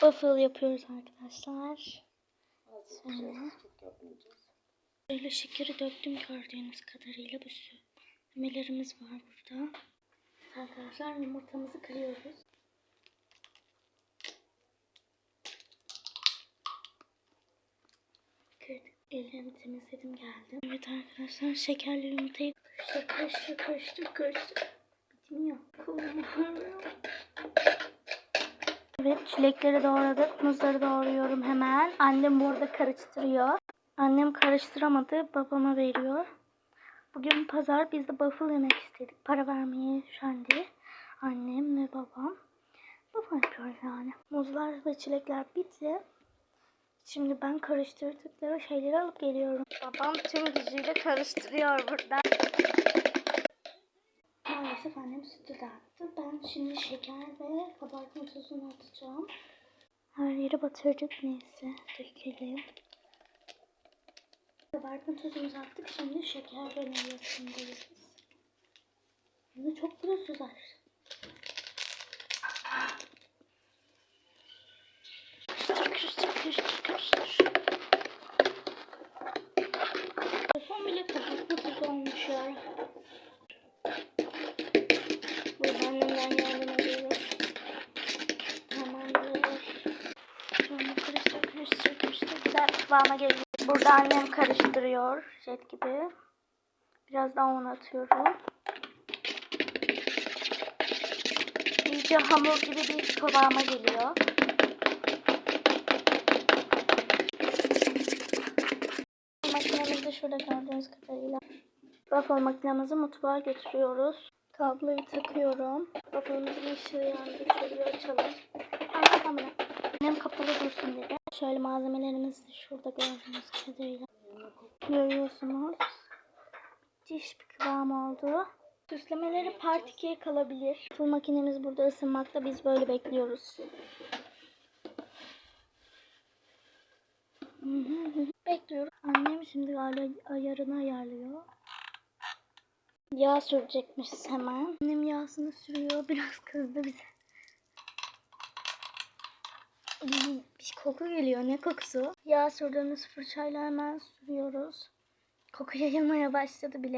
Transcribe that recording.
Waffle yapıyoruz arkadaşlar. Şöyle. Böyle şekeri döktüm gördüğünüz kadarıyla bir sürü memelerimiz var burada. Arkadaşlar yumurtamızı kırıyoruz. Kırdık. Ellerimi temizledim geldim. Evet arkadaşlar şekerli yumurtayı karıştır karıştır karıştır karıştır. Bitmiyor. Kolum ağrıyor. Evet çilekleri doğradık. Muzları doğruyorum hemen. Annem burada karıştırıyor. Annem karıştıramadı. Babama veriyor. Bugün pazar biz de waffle yemek istedik. Para vermeye üşendi. Annem ve babam. Waffle yapıyoruz yani. Muzlar ve çilekler bitti. Şimdi ben karıştırdıkları şeyleri alıp geliyorum. Babam tüm gücüyle karıştırıyor burada. Maalesef annem sütü dağıttı. Ben şimdi şeker ve kabartma tozunu atacağım. Her yere batırdık neyse. Dökelim. Kabartma tozumuzu attık. Şimdi şeker ve meyvesindeyiz. Bunu çok pürüzsüz var. Karıştır, karıştır, karıştır, karıştır. Telefon bile kabartma tozu olmuş ya. Burada annemden yardım ediyorum. Tamamdır. Sonra karıştır, karıştır, karıştır. Güzel kıvama geliyor. Burada annem karıştırıyor. Jet gibi. Biraz daha un atıyorum. İyice hamur gibi bir kıvama geliyor. Makinemizi şurada gördüğünüz kadarıyla. Waffle makinemizi mutfağa götürüyoruz. Kabloyu takıyorum. Waffle'ımızın ışığı yandı. Şöyle açalım. Kamera. Annem kapalı dursun dedi. Şöyle malzemelerimiz şurada gördüğünüz kadarıyla. Görüyorsunuz. Müthiş bir kıvam oldu. Süslemeleri part 2'ye kalabilir. Waffle makinemiz burada ısınmakta. Biz böyle bekliyoruz. Bekliyoruz. Annem şimdi ayarını ayarlıyor. Yağ sürecekmişiz hemen. Annem yağsını sürüyor. Biraz kızdı bize. Bir koku geliyor. Ne kokusu? Yağ sürdüğümüz fırçayla hemen sürüyoruz. Koku yayılmaya başladı bile.